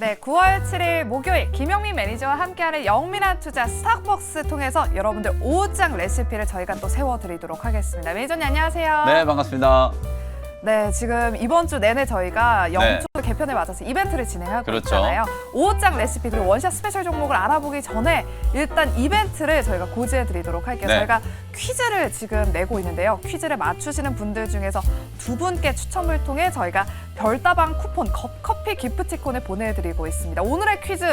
네, 9월 7일 목요일 김영민 매니저와 함께하는 영민한 투자 스탁벅스 통해서 여러분들 오장 레시피를 저희가 또 세워드리도록 하겠습니다. 매니저님 안녕하세요. 네, 반갑습니다. 네, 지금 이번 주 내내 저희가 영주 개편에 맞아서 이벤트를 진행하고 그렇죠. 있잖아요. 오장 레시피 그리고 원샷 스페셜 종목을 알아보기 전에 일단 이벤트를 저희가 고지해 드리도록 할게요. 네. 저희가 퀴즈를 지금 내고 있는데요. 퀴즈를 맞추시는 분들 중에서 두 분께 추첨을 통해 저희가 별다방 쿠폰 컵커피 기프티콘을 보내드리고 있습니다. 오늘의 퀴즈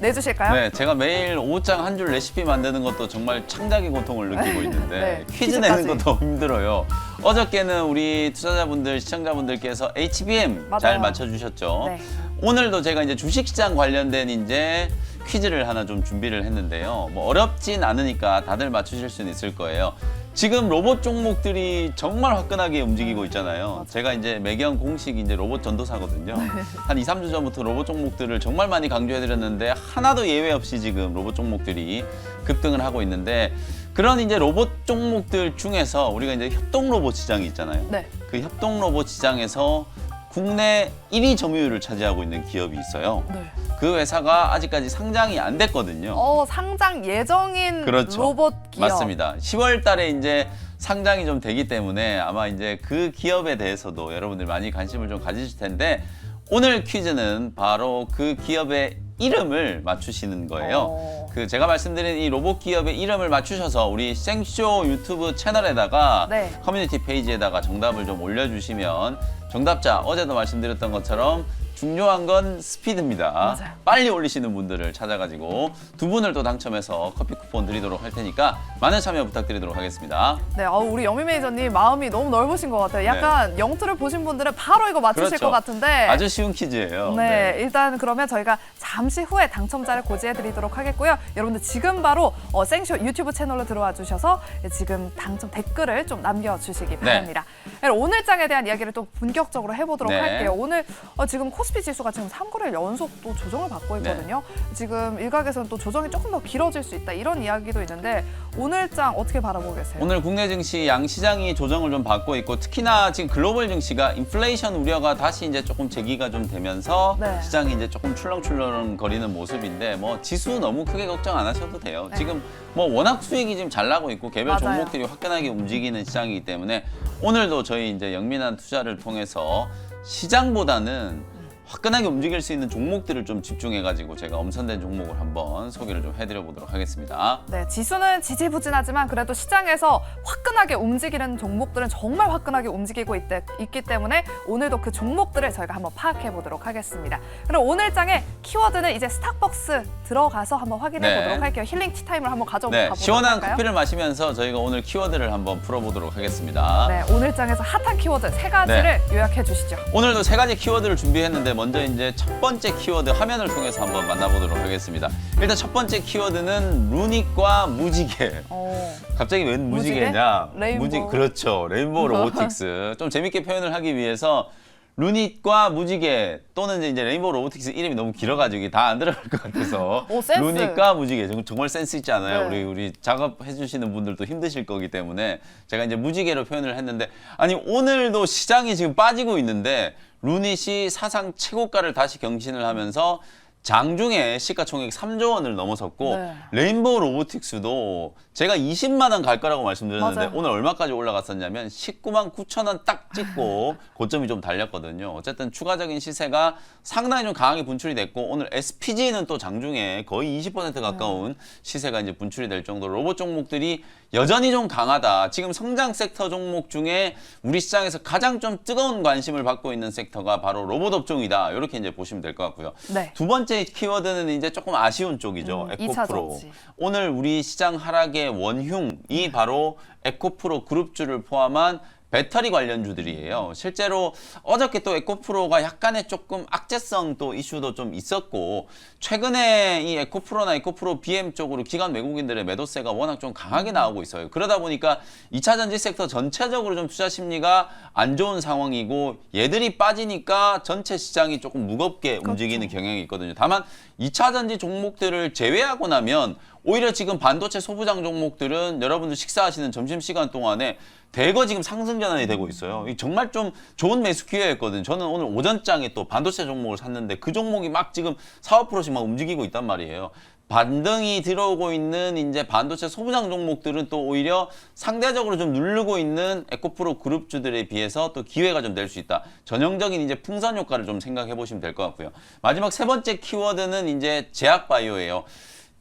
내주실까요? 네, 제가 매일 오장 한 줄 레시피 만드는 것도 정말 창작의 고통을 느끼고 있는데 네, 퀴즈 내는 퀴즈까지. 것도 힘들어요. 어저께는 우리 투자자분들, 시청자분들께서 HBM 맞아요. 잘 맞춰주셨죠. 네. 오늘도 제가 이제 주식시장 관련된 이제 퀴즈를 하나 좀 준비를 했는데요. 뭐 어렵진 않으니까 다들 맞추실 수는 있을 거예요. 지금 로봇 종목들이 정말 화끈하게 움직이고 있잖아요. 제가 이제 매경 공식 이제 로봇 전도사거든요. 한 2, 3주 전부터 로봇 종목들을 정말 많이 강조해 드렸는데 하나도 예외 없이 지금 로봇 종목들이 급등을 하고 있는데 그런 이제 로봇 종목들 중에서 우리가 이제 협동 로봇 시장이 있잖아요. 네. 그 협동 로봇 시장에서 국내 1위 점유율을 차지하고 있는 기업이 있어요. 네. 그 회사가 아직까지 상장이 안 됐거든요. 어, 상장 예정인 그렇죠. 로봇 기업. 맞습니다. 10월 달에 이제 상장이 좀 되기 때문에 아마 이제 그 기업에 대해서도 여러분들 많이 관심을 좀 가지실 텐데 오늘 퀴즈는 바로 그 기업의 이름을 맞추시는 거예요. 어. 그 제가 말씀드린 이 로봇 기업의 이름을 맞추셔서 우리 생쇼 유튜브 채널에다가 네. 커뮤니티 페이지에다가 정답을 좀 올려주시면 정답자 어제도 말씀드렸던 것처럼 중요한 건 스피드입니다. 맞아요. 빨리 올리시는 분들을 찾아가지고 두 분을 또 당첨해서 커피 쿠폰 드리도록 할 테니까 많은 참여 부탁드리도록 하겠습니다. 네, 어, 우리 영미 매니저님 마음이 너무 넓으신 것 같아요. 약간 영투를 보신 분들은 바로 이거 맞추실 네. 그렇죠. 것 같은데. 아주 쉬운 퀴즈예요. 네, 일단 그러면 저희가 잠시 후에 당첨자를 고지해드리도록 하겠고요. 여러분들 지금 바로 어, 생쇼 유튜브 채널로 들어와 주셔서 지금 당첨 댓글을 좀 남겨주시기 바랍니다. 네, 오늘 장에 대한 이야기를 또 본격적으로 해보도록 네. 할게요. 오늘 어, 지금 코스 피 지수가 지금 3거래일 연속 또 조정을 받고 네. 있거든요. 지금 일각에서는 또 조정이 조금 더 길어질 수 있다 이런 이야기도 있는데 오늘 장 어떻게 바라보고 계세요? 오늘 국내 증시 양 시장이 조정을 좀 받고 있고 특히나 지금 글로벌 증시가 인플레이션 우려가 다시 이제 조금 제기가 좀 되면서 네. 시장이 이제 조금 출렁출렁 거리는 모습인데 뭐 지수 너무 크게 걱정 안 하셔도 돼요. 네. 지금 뭐 워낙 수익이 지금 잘 나고 있고 개별 맞아요. 종목들이 화끈하게 움직이는 시장이기 때문에 오늘도 저희 이제 영민한 투자를 통해서 시장보다는 화끈하게 움직일 수 있는 종목들을 좀 집중해가지고 제가 엄선된 종목을 한번 소개를 좀 해드려 보도록 하겠습니다. 네, 지수는 지지부진하지만 그래도 시장에서 화끈하게 움직이는 종목들은 정말 화끈하게 움직이고 있, 기 때문에 오늘도 그 종목들을 저희가 한번 파악해 보도록 하겠습니다. 그럼 오늘 장의 키워드는 이제 스탁벅스 들어가서 한번 확인해 네. 보도록 할게요. 힐링 티타임을 한번 가져보도록 네, 할까요? 시원한 커피를 마시면서 저희가 오늘 키워드를 한번 풀어보도록 하겠습니다. 네, 오늘 장에서 핫한 키워드 세 가지를 네. 요약해 주시죠. 오늘도 세 가지 키워드를 준비했는데 먼저 이제 첫 번째 키워드 화면을 통해서 한번 만나보도록 하겠습니다. 일단 첫 번째 키워드는 루닉과 무지개. 어, 갑자기 웬 무지개? 무지개냐? 레인보우. 무지 그렇죠. 레인보우 로보틱스. 좀 재밌게 표현을 하기 위해서 루닛과 무지개 또는 이제 레인보우 로보틱스 이름이 너무 길어가지고 다 안 들어갈 것 같아서 오, 센스. 루닛과 무지개 정- 정말 센스 있지 않아요? 네. 우리 우리 작업해 주시는 분들도 힘드실 거기 때문에 제가 이제 무지개로 표현을 했는데 아니 오늘도 시장이 지금 빠지고 있는데 루닛이 사상 최고가를 다시 경신을 하면서 장중에 시가총액 3조 원을 넘어섰고 네. 레인보우 로보틱스도 제가 20만 원 갈 거라고 말씀드렸는데 맞아요. 오늘 얼마까지 올라갔었냐면 19만 9천 원 딱 찍고 고점이 좀 달렸거든요. 어쨌든 추가적인 시세가 상당히 좀 강하게 분출이 됐고 오늘 SPG는 또 장중에 거의 20% 가까운 시세가 이제 분출이 될 정도로 로봇 종목들이 여전히 좀 강하다. 지금 성장 섹터 종목 중에 우리 시장에서 가장 좀 뜨거운 관심을 받고 있는 섹터가 바로 로봇 업종이다. 이렇게 이제 보시면 될 것 같고요. 네. 두 번째 키워드는 이제 조금 아쉬운 쪽이죠. 음, 에코프로. 오늘 우리 시장 하락의 원흉이 바로 에코프로 그룹주를 포함한 배터리 관련주들이에요. 실제로 어저께 또 에코프로가 약간의 조금 악재성 또 이슈도 좀 있었고 최근에 이 에코프로나 에코프로 BM 쪽으로 기관 외국인들의 매도세가 워낙 좀 강하게 나오고 있어요. 그러다 보니까 2차 전지 섹터 전체적으로 좀 투자 심리가 안 좋은 상황이고 얘들이 빠지니까 전체 시장이 조금 무겁게 움직이는 경향이 있거든요. 다만 2차 전지 종목들을 제외하고 나면 오히려 지금 반도체 소부장 종목들은 여러분들 식사하시는 점심시간 동안에 대거 지금 상승 전환이 되고 있어요. 이 정말 좀 좋은 매수 기회였거든요. 저는 오늘 오전장에 또 반도체 종목을 샀는데 그 종목이 막 지금 4, 5%씩 막 움직이고 있단 말이에요. 반등이 들어오고 있는 이제 반도체 소부장 종목들은 또 오히려 상대적으로 좀 누르고 있는 에코프로 그룹주들에 비해서 또 기회가 좀 될 수 있다. 전형적인 이제 풍선 효과를 좀 생각해 보시면 될 것 같고요. 마지막 세 번째 키워드는 이제 제약 바이오예요.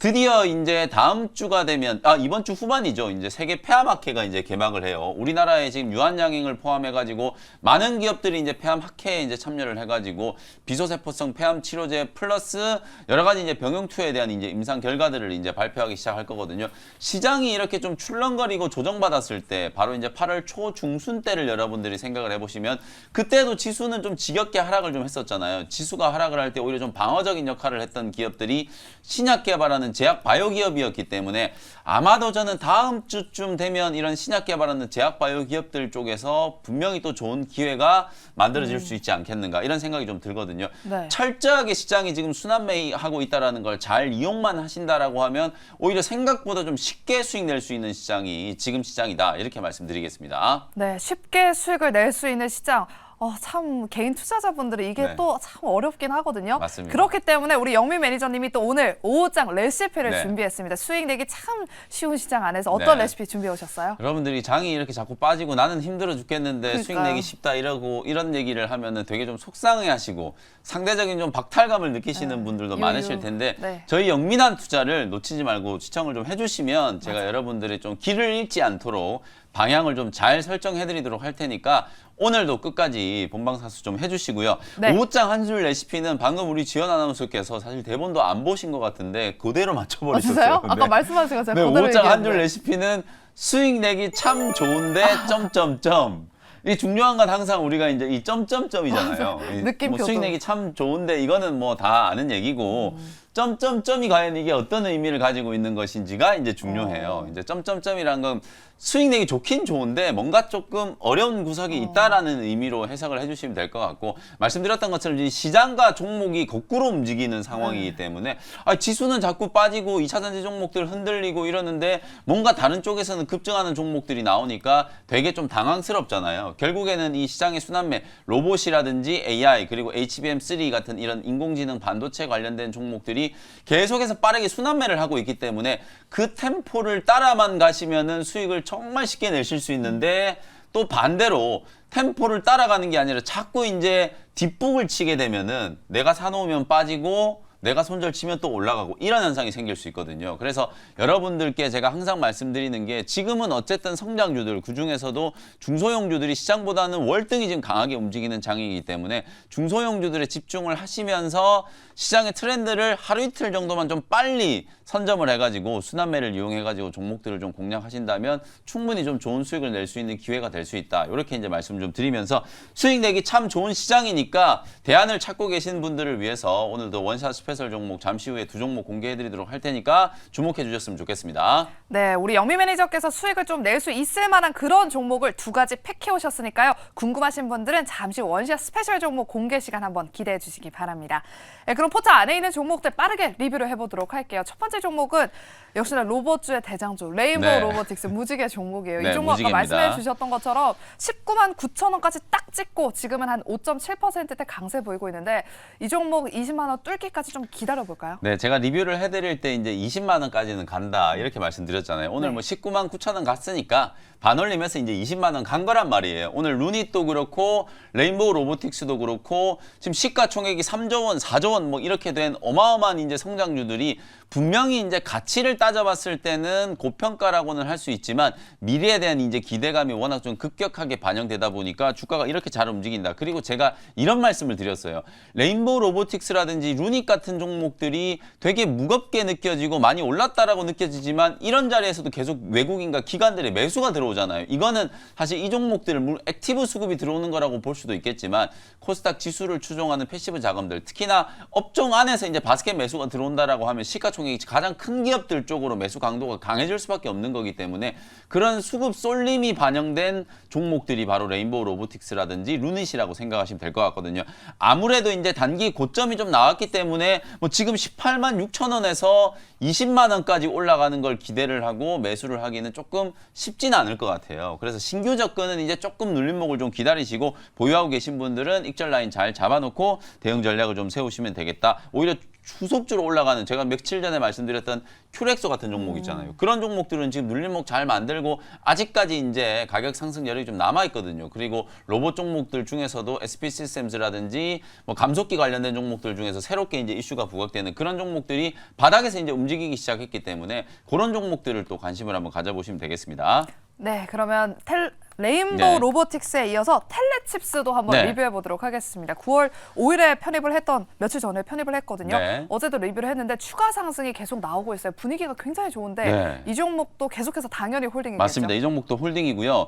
드디어 이제 다음 주가 되면 아 이번 주 후반이죠. 이제 세계 폐암학회가 이제 개막을 해요. 우리나라에 지금 유한양행을 포함해 가지고 많은 기업들이 이제 폐암학회에 이제 참여를 해 가지고 비소세포성 폐암 치료제 플러스 여러 가지 이제 병용 투여에 대한 이제 임상 결과들을 이제 발표하기 시작할 거거든요. 시장이 이렇게 좀 출렁거리고 조정받았을 때 바로 이제 8월 초 중순 때를 여러분들이 생각을 해 보시면 그때도 지수는 좀 지겹게 하락을 좀 했었잖아요. 지수가 하락을 할 때 오히려 좀 방어적인 역할을 했던 기업들이 신약 개발하는 제약 바이오 기업이었기 때문에 아마도 저는 다음 주쯤 되면 이런 신약 개발하는 제약 바이오 기업들 쪽에서 분명히 또 좋은 기회가 만들어질 수 있지 않겠는가 이런 생각이 좀 들거든요. 네. 철저하게 시장이 지금 순환매하고 있다라는 걸 잘 이용만 하신다라고 하면 오히려 생각보다 좀 쉽게 수익 낼 수 있는 시장이 지금 시장이다 이렇게 말씀드리겠습니다. 네, 쉽게 수익을 낼 수 있는 시장. 어, 참 개인 투자자분들이 이게 네. 또 참 어렵긴 하거든요. 맞습니다. 그렇기 때문에 우리 영미 매니저님이 또 오늘 오후장 레시피를 네. 준비했습니다. 수익 내기 참 쉬운 시장 안에서 어떤 네. 레시피 준비해 오셨어요? 여러분들이 장이 이렇게 자꾸 빠지고 나는 힘들어 죽겠는데 수익 그러니까요. 내기 쉽다 이러고 이런 얘기를 하면은 되게 좀 속상해 하시고 상대적인 좀 박탈감을 느끼시는 네. 분들도 유유. 많으실 텐데 네. 저희 영민한 투자를 놓치지 말고 시청을 좀 해주시면 제가 여러분들이 좀 길을 잃지 않도록 방향을 좀 잘 설정해 드리도록 할 테니까 오늘도 끝까지 본방사수 좀 해주시고요. 네. 오후장 한 줄 레시피는 방금 우리 지연 아나운서께서 사실 대본도 안 보신 것 같은데 그대로 아, 맞춰버리셨어요. 진짜요? 아까 네. 말씀하신 거 제가 네, 오장 한 줄. 레시피는 수익 내기 참 좋은데 점점점. 이 중요한 건 항상 우리가 이제 이 점점점이잖아요. 이 느낌표도. 뭐 수익 내기 참 좋은데 이거는 뭐 다 아는 얘기고 음. 점점점이 과연 이게 어떤 의미를 가지고 있는 것인지가 이제 중요해요. 어. 이제 점점점이란 건 수익 내기 좋긴 좋은데 뭔가 조금 어려운 구석이 어. 있다라는 의미로 해석을 해주시면 될 것 같고 말씀드렸던 것처럼 이 시장과 종목이 거꾸로 움직이는 네. 상황이기 때문에 아, 지수는 자꾸 빠지고 2차전지 종목들 흔들리고 이러는데 뭔가 다른 쪽에서는 급증하는 종목들이 나오니까 되게 좀 당황스럽잖아요. 결국에는 이 시장의 순환매 로봇이라든지 AI 그리고 HBM3 같은 이런 인공지능 반도체 관련된 종목들이 계속해서 빠르게 순환매를 하고 있기 때문에 그 템포를 따라만 가시면은 수익을 정말 쉽게 내실 수 있는데 또 반대로 템포를 따라가는 게 아니라 자꾸 이제 뒷북을 치게 되면은 내가 사놓으면 빠지고 내가 손절 치면 또 올라가고 이런 현상이 생길 수 있거든요. 그래서 여러분들께 제가 항상 말씀드리는 게 지금은 어쨌든 성장주들 그 중에서도 중소형주들이 시장보다는 월등히 지금 강하게 움직이는 장이기 때문에 중소형주들에 집중을 하시면서 시장의 트렌드를 하루 이틀 정도만 좀 빨리 선점을 해가지고 순환매를 이용해가지고 종목들을 좀 공략하신다면 충분히 좀 좋은 수익을 낼 수 있는 기회가 될 수 있다. 이렇게 이제 말씀 좀 드리면서 수익 내기 참 좋은 시장이니까 대안을 찾고 계신 분들을 위해서 오늘도 원샷 스페 셜 종목 잠시 후에 두 종목 공개해드리도록 할 테니까 주목해 주셨으면 좋겠습니다. 네, 우리 영미 매니저께서 수익을 좀 낼 수 있을 만한 그런 종목을 두 가지 팩해 오셨으니까요. 궁금하신 분들은 잠시 원샷 스페셜 종목 공개 시간 한번 기대해 주시기 바랍니다. 네, 그럼 포차 안에 있는 종목들 빠르게 리뷰를 해보도록 할게요. 첫 번째 종목은 역시나 로봇주의 대장주 레인보우 네. 로보틱스 무지개 종목이에요. 네, 이 종목 아까 무지개입니다. 말씀해 주셨던 것처럼 19만 9천 원까지 딱 찍고 지금은 한 5.7%대 강세 보이고 있는데 이 종목 20만 원 뚫기까지 좀 기다려 볼까요? 네, 제가 리뷰를 해드릴 때 이제 20만 원까지는 간다 이렇게 말씀드렸잖아요. 오늘 네. 뭐 19만 9천 원 갔으니까 반올림해서 이제 20만 원 간 거란 말이에요. 오늘 루닛도 그렇고 레인보우 로보틱스도 그렇고 지금 시가총액이 3조 원, 4조 원 뭐 이렇게 된 어마어마한 이제 성장주들이 분명히 이제 가치를 따져봤을 때는 고평가라고는 할 수 있지만 미래에 대한 이제 기대감이 워낙 좀 급격하게 반영되다 보니까 주가가 이렇게 잘 움직인다. 그리고 제가 이런 말씀을 드렸어요. 레인보우 로보틱스라든지 루닛 같은 종목들이 되게 무겁게 느껴지고 많이 올랐다라고 느껴지지만 이런 자리에서도 계속 외국인과 기관들의 매수가 들어오잖아요. 이거는 사실 이 종목들을 물 액티브 수급이 들어오는 거라고 볼 수도 있겠지만 코스닥 지수를 추종하는 패시브 자금들 특히나 업종 안에서 이제 바스켓 매수가 들어온다라고 하면 시가총액이 가장 큰 기업들 쪽으로 매수 강도가 강해질 수밖에 없는 거기 때문에 그런 수급 쏠림이 반영된 종목들이 바로 레인보우 로보틱스라든지 루닛이라고 생각하시면 될 것 같거든요. 아무래도 이제 단기 고점이 좀 나왔기 때문에 뭐 지금 18만 6천 원에서 20만 원까지 올라가는 걸 기대를 하고 매수를 하기는 조금 쉽지는 않을 것 같아요. 그래서 신규 접근은 이제 조금 눌림목을 좀 기다리시고 보유하고 계신 분들은 익절 라인 잘 잡아놓고 대응 전략을 좀 세우시면 되겠다. 오히려 후속주로 올라가는 제가 며칠 전에 말씀드렸던 큐렉소 같은 종목 있잖아요. 그런 종목들은 지금 눌림목 잘 만들고 아직까지 이제 가격 상승 여력이 좀 남아 있거든요. 그리고 로봇 종목들 중에서도 SP 시스템즈라든지 뭐 감속기 관련된 종목들 중에서 새롭게 이제 이슈가 부각되는 그런 종목들이 바닥에서 이제 움직이기 시작했기 때문에 그런 종목들을 또 관심을 한번 가져보시면 되겠습니다. 네, 그러면 텔, 레인보우 네. 로보틱스에 이어서 텔레칩스도 한번 네. 리뷰해 보도록 하겠습니다. 9월 5일에 편입을 했던 며칠 전에 편입을 했거든요. 네. 어제도 리뷰를 했는데 추가 상승이 계속 나오고 있어요. 분위기가 굉장히 좋은데 네. 이 종목도 계속해서 당연히 홀딩이겠죠. 맞습니다. 이 종목도 홀딩이고요.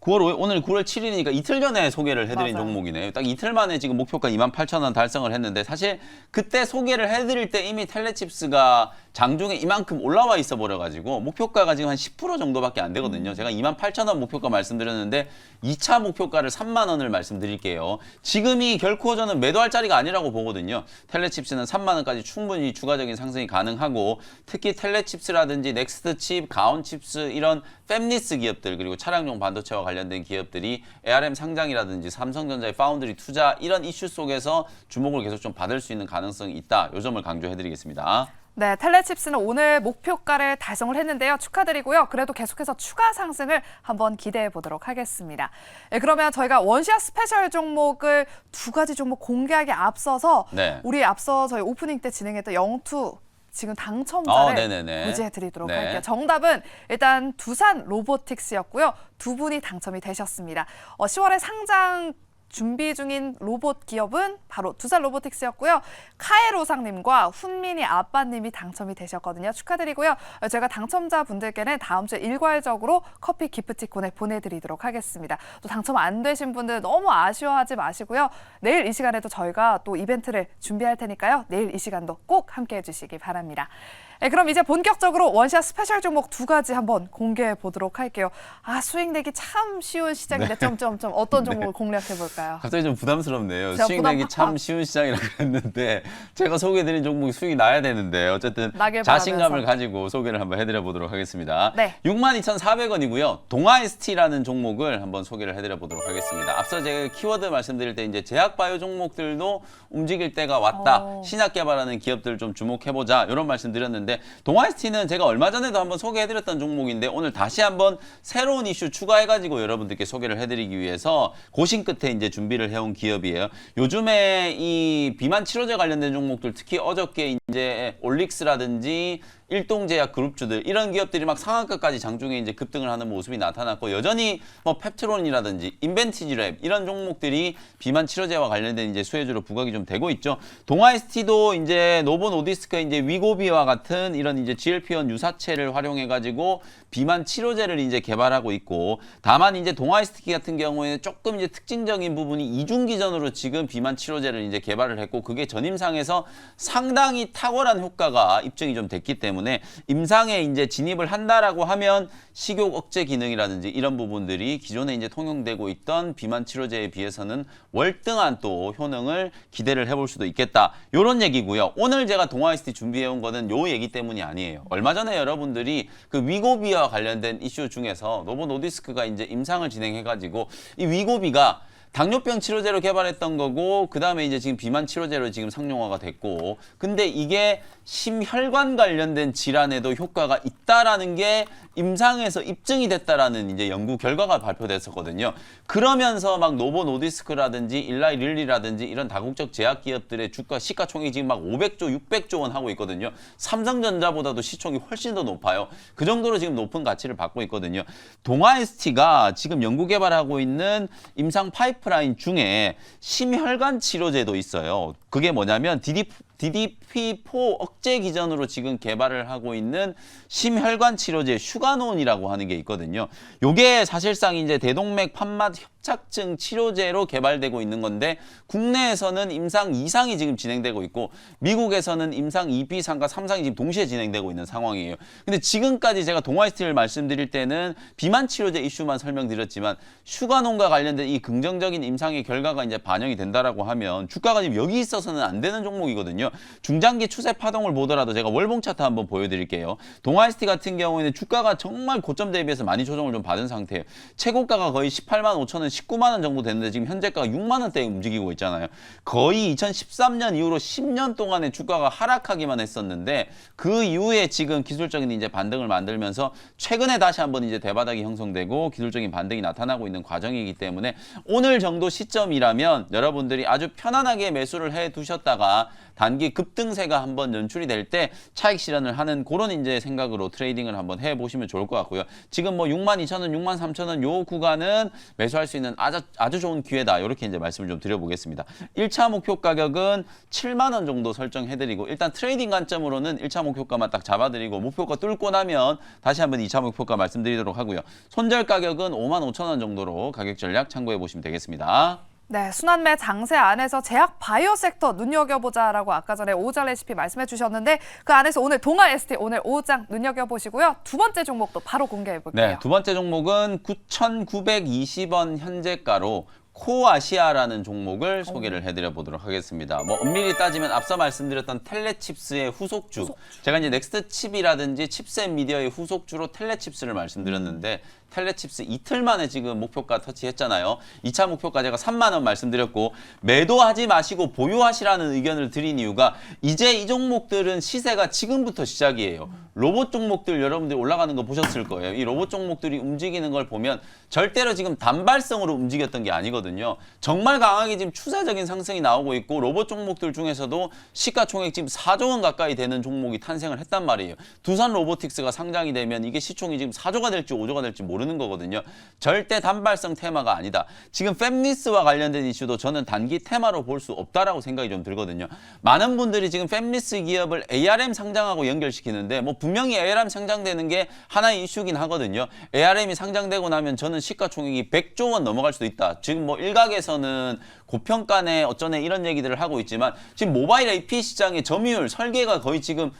9월 오- 오늘 9월 7일이니까 이틀 전에 소개를 해드린 맞아요. 종목이네요. 딱 이틀 만에 지금 목표가 28,000원 달성을 했는데 사실 그때 소개를 해드릴 때 이미 텔레칩스가 장중에 이만큼 올라와 있어 버려가지고 목표가가 지금 한 10% 정도밖에 안 되거든요. 제가 28,000원 목표가 말씀드렸는데 2차 목표가를 3만 원을 말씀드릴게요. 지금이 결코 저는 매도할 자리가 아니라고 보거든요. 텔레칩스는 3만 원까지 충분히 추가적인 상승이 가능하고 특히 텔레칩스라든지 넥스트칩, 가온칩스 이런 팹리스 기업들 그리고 차량용 반도체와 관련된 기업들이 ARM 상장이라든지 삼성전자의 파운드리 투자 이런 이슈 속에서 주목을 계속 좀 받을 수 있는 가능성이 있다. 요 점을 강조해드리겠습니다. 네, 텔레칩스는 오늘 목표가를 달성을 했는데요. 축하드리고요. 그래도 계속해서 추가 상승을 한번 기대해 보도록 하겠습니다. 네, 그러면 저희가 원시아 스페셜 종목을 두 가지 종목 공개하기 앞서서 네. 우리 앞서 저희 오프닝 때 진행했던 영투 지금 어, 당첨자를 네네네. 고지해 드리도록 네. 할게요. 정답은 일단 두산 로보틱스였고요. 두 분이 당첨이 되셨습니다. 어, 10월에 상장 준비 중인 로봇 기업은 바로 두산 로보틱스였고요. 카에로상님과 훈민이 아빠님이 당첨이 되셨거든요. 축하드리고요. 어, 제가 당첨자 분들께는 다음 주에 일괄적으로 커피 기프티콘을 보내드리도록 하겠습니다. 또 당첨 안 되신 분들 너무 아쉬워하지 마시고요. 내일 이 시간에도 저희가 또 이벤트를 준비할 테니까요. 내일 이 시간도 꼭 함께해 주시기 바랍니다. 네, 그럼 이제 본격적으로 원샷 스페셜 종목 두 가지 한번 공개해 보도록 할게요. 아 수익 내기 참 쉬운 시장인데 점점점 어떤 종목을 공략해 볼까요? 갑자기 좀 부담스럽네요. 제가 수익 부담 내기 참. 쉬운 시장이라 그랬는데 제가 소개해드린 종목이 수익이 나야 되는데 어쨌든 나길 자신감을 바라면서. 가지고 소개를 한번 해드려 보도록 하겠습니다. 네. 62,400원이고요. 동아ST라는 종목을 한번 소개를 해드려 보도록 하겠습니다. 앞서 제가 키워드 말씀드릴 때 이제 제약바이오 종목들도 움직일 때가 왔다. 어. 신약 개발하는 기업들 좀 주목해보자. 이런 말씀 드렸는데 동아ST는 제가 얼마 전에도 한번 소개해드렸던 종목인데 오늘 다시 한번 새로운 이슈 추가해가지고 여러분들께 소개를 해드리기 위해서 고심 끝에 이제 준비를 해온 기업이에요. 요즘에 이 비만 치료제 관련된 종목들 특히 어저께 이제 올릭스라든지 일동제약 그룹주들 이런 기업들이 막 상한가까지 장중에 이제 급등을 하는 모습이 나타났고 여전히 뭐 펩트론이라든지 인벤티지랩 이런 종목들이 비만 치료제와 관련된 이제 수혜주로 부각이 좀 되고 있죠. 동아ST도 이제 노보 노디스크 이제 위고비와 같은 이런 이제 GLP-1 유사체를 활용해 가지고 비만 치료제를 이제 개발하고 있고 다만 이제 동아ST 같은 경우에는 조금 이제 특징적인 부분이 이중 기전으로 지금 비만 치료제를 이제 개발을 했고 그게 전임상에서 상당히 탁월한 효과가 입증이 좀 됐기 때문에 임상에 이제 진입을 한다라고 하면 식욕 억제 기능이라든지 이런 부분들이 기존에 이제 통용되고 있던 비만 치료제에 비해서는 월등한 또 효능을 기대를 해볼 수도 있겠다. 요런 얘기고요. 오늘 제가 동아이스티 준비해 온 거는 요 얘기 때문이 아니에요. 얼마 전에 여러분들이 그 위고비와 관련된 이슈 중에서 노보 노디스크가 이제 임상을 진행해 가지고 이 위고비가 당뇨병 치료제로 개발했던 거고 그다음에 이제 지금 비만 치료제로 지금 상용화가 됐고 근데 이게 심혈관 관련된 질환에도 효과가 있다라는 게 임상에서 입증이 됐다라는 이제 연구 결과가 발표됐었거든요. 그러면서 막 노보 노디스크라든지 일라이 릴리라든지 이런 다국적 제약 기업들의 주가 시가총액이 지금 막 500조, 600조 원 하고 있거든요. 삼성전자보다도 시총이 훨씬 더 높아요. 그 정도로 지금 높은 가치를 받고 있거든요. 동아ST가 지금 연구 개발하고 있는 임상 파이프 라인 중에 심혈관 치료제도 있어요. 그게 뭐냐면 DD, DDP4 억제 기전으로 지금 개발을 하고 있는 심혈관 치료제 슈가논이라고 하는 게 있거든요. 요게 사실상 이제 대동맥 판막 협착증 치료제로 개발되고 있는 건데 국내에서는 임상 2상이 지금 진행되고 있고 미국에서는 임상 2, 3과 3상이 지금 동시에 진행되고 있는 상황이에요. 근데 지금까지 제가 동아이스트를 말씀드릴 때는 비만 치료제 이슈만 설명드렸지만 슈가논과 관련된 이 긍정적인 임상의 결과가 이제 반영이 된다라고 하면 주가가 지금 여기 있어서는 안 되는 종목이거든요. 있거든요. 중장기 추세 파동을 보더라도 제가 월봉 차트 한번 보여드릴게요. 동아이스티 같은 경우에는 주가가 정말 고점 대비해서 많이 조정을 좀 받은 상태예요. 최고가가 거의 18만 5천 원, 19만 원 정도 됐는데 지금 현재가가 6만 원대에 움직이고 있잖아요. 거의 2013년 이후로 10년 동안의 주가가 하락하기만 했었는데 그 이후에 지금 기술적인 이제 반등을 만들면서 최근에 다시 한번 이제 대바닥이 형성되고 기술적인 반등이 나타나고 있는 과정이기 때문에 오늘 정도 시점이라면 여러분들이 아주 편안하게 매수를 해 두셨다가 단기 급등세가 한번 연출이 될 때 차익 실현을 하는 그런 이제 생각으로 트레이딩을 한번 해 보시면 좋을 것 같고요. 지금 뭐 6만 2천 원, 6만 3천 원 요 구간은 매수할 수 있는 아주 아주 좋은 기회다. 이렇게 이제 말씀을 좀 드려보겠습니다. 1차 목표 가격은 7만 원 정도 설정해드리고 일단 트레이딩 관점으로는 1차 목표가만 딱 잡아드리고 목표가 뚫고 나면 다시 한번 2차 목표가 말씀드리도록 하고요. 손절 가격은 5만 5천 원 정도로 가격 전략 참고해 보시면 되겠습니다. 네, 순환매 장세 안에서 제약 바이오 섹터 눈여겨보자라고 아까 전에 오장 레시피 말씀해 주셨는데 그 안에서 오늘 동아 ST 오늘 오장 눈여겨보시고요. 두 번째 종목도 바로 공개해 볼게요. 네, 두 번째 종목은 9,920원 현재가로 코아시아라는 종목을 소개를 해드려 보도록 하겠습니다. 뭐 엄밀히 따지면 앞서 말씀드렸던 텔레칩스의 후속주. 제가 이제 넥스트 칩이라든지 칩셋 미디어의 후속주로 텔레칩스를 말씀드렸는데 텔레칩스 이틀 만에 지금 목표가 터치했잖아요. 2차 목표가 제가 3만 원 말씀드렸고 매도하지 마시고 보유하시라는 의견을 드린 이유가 이제 이 종목들은 시세가 지금부터 시작이에요. 로봇 종목들 여러분들이 올라가는 거 보셨을 거예요. 이 로봇 종목들이 움직이는 걸 보면 절대로 지금 단발성으로 움직였던 게 아니거든요. 정말 강하게 지금 추세적인 상승이 나오고 있고 로봇 종목들 중에서도 시가총액 지금 4조 원 가까이 되는 종목이 탄생을 했단 말이에요. 두산 로보틱스가 상장이 되면 이게 시총이 지금 4조가 될지 5조가 될지 모르는 거거든요. 절대 단발성 테마가 아니다. 지금 팹리스와 관련된 이슈도 저는 단기 테마로 볼 수 없다라고 생각이 좀 들거든요. 많은 분들이 지금 팹리스 기업을 ARM 상장하고 연결시키는데 뭐 분명히 ARM 상장되는 게 하나의 이슈긴 하거든요. ARM이 상장되고 나면 저는 시가총액이 100조 원 넘어갈 수도 있다. 지금 뭐 일각에서는 고평가네 어쩌네 이런 얘기들을 하고 있지만 지금 모바일 AP 시장의 점유율 설계가 거의 지금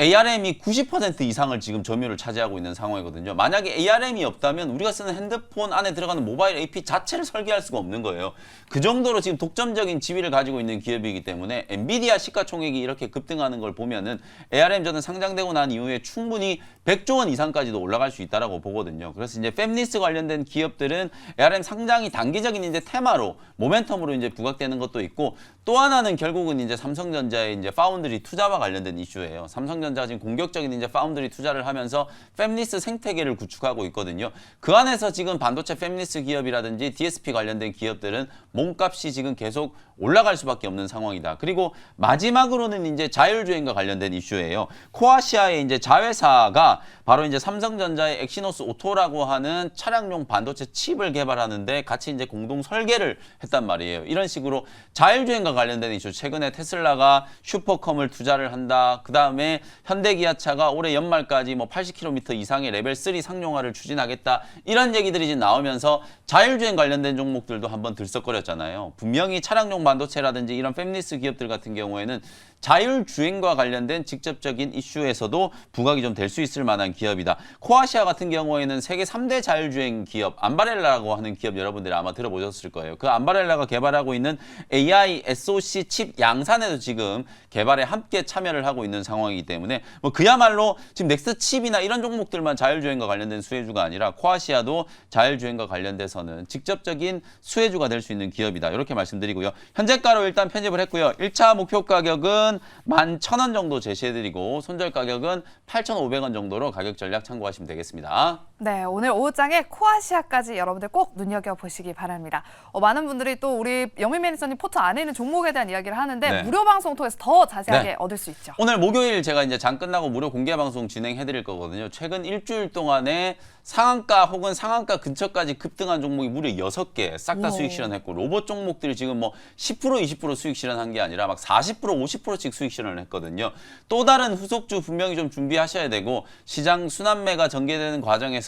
ARM이 90% 이상을 지금 점유율을 차지하고 있는 상황이거든요. 만약에 ARM이 없다면 우리가 쓰는 핸드폰 안에 들어가는 모바일 AP 자체를 설계할 수가 없는 거예요. 그 정도로 지금 독점적인 지위를 가지고 있는 기업이기 때문에 엔비디아 시가총액이 이렇게 급등하는 걸 보면은 ARM 저는 상장되고 난 이후에 충분히 100조 원 이상까지도 올라갈 수 있다라고 보거든요. 그래서 이제 팹리스 관련된 기업들은 ARM 상장이 단기적인 이제 테마로 모멘텀으로 이제 부각되는 것도 있고 또 하나는 결국은 이제 삼성전자의 이제 파운드리 투자와 관련된 이슈예요. 삼성 전자가 지금 공격적인 이제 파운드리 투자를 하면서 팹리스 생태계를 구축하고 있거든요. 그 안에서 지금 반도체 팹리스 기업이라든지 DSP 관련된 기업들은 몸값이 지금 계속 올라갈 수밖에 없는 상황이다. 그리고 마지막으로는 이제 자율주행과 관련된 이슈예요. 코아시아의 이제 자회사가 바로 이제 삼성전자의 엑시노스 오토라고 하는 차량용 반도체 칩을 개발하는데 같이 이제 공동 설계를 했단 말이에요. 이런 식으로 자율주행과 관련된 이슈. 최근에 테슬라가 슈퍼컴을 투자를 한다. 그 다음에 현대기아차가 올해 연말까지 뭐 80km 이상의 레벨 3 상용화를 추진하겠다. 이런 얘기들이 지금 나오면서 자율주행 관련된 종목들도 한번 들썩거렸잖아요. 분명히 차량용 반도체라든지 이런 팹리스 기업들 같은 경우에는 자율주행과 관련된 직접적인 이슈에서도 부각이 좀 될 수 있을 만한 기업이다. 코아시아 같은 경우에는 세계 3대 자율주행 기업 암바렐라라고 하는 기업 여러분들이 아마 들어보셨을 거예요. 그 암바렐라가 개발하고 있는 AI SoC 칩 양산에도 지금 개발에 함께 참여를 하고 있는 상황이기 때문에 뭐 그야말로 지금 넥스 칩이나 이런 종목들만 자율주행과 관련된 수혜주가 아니라 코아시아도 자율주행과 관련돼서는 직접적인 수혜주가 될 수 있는 기업이다. 이렇게 말씀드리고요. 현재가로 일단 편집을 했고요. 1차 목표 가격은 11,000원 정도 제시해드리고 손절 가격은 8,500원 정도로 가격 전략 참고하시면 되겠습니다. 네, 오늘 오후장에 코아시아까지 여러분들 꼭 눈여겨보시기 바랍니다. 어, 많은 분들이 또 우리 영민 매니저님 포트 안에 있는 종목에 대한 이야기를 하는데 네. 무료 방송 통해서 더 자세하게 네. 얻을 수 있죠. 오늘 목요일 제가 이제 장 끝나고 무료 공개 방송 진행해 드릴 거거든요. 최근 일주일 동안에 상한가 혹은 상한가 근처까지 급등한 종목이 무려 6개 싹 다. 수익 실현했고 로봇 종목들이 지금 뭐 10% 20% 수익 실현한 게 아니라 막 40% 50%씩 수익 실현을 했거든요. 또 다른 후속주 분명히 좀 준비하셔야 되고 시장 순환매가 전개되는 과정에서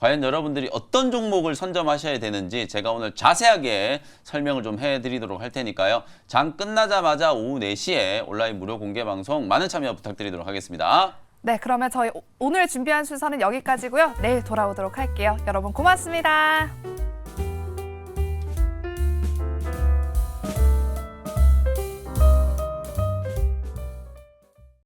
과연 여러분들이 어떤 종목을 선점하셔야 되는지 제가 오늘 자세하게 설명을 좀 해드리도록 할 테니까요. 장 끝나자마자 오후 4시에 온라인 무료 공개 방송 많은 참여 부탁드리도록 하겠습니다. 네, 그러면 저희 오- 오늘 준비한 순서는 여기까지고요. 내일 돌아오도록 할게요. 여러분 고맙습니다.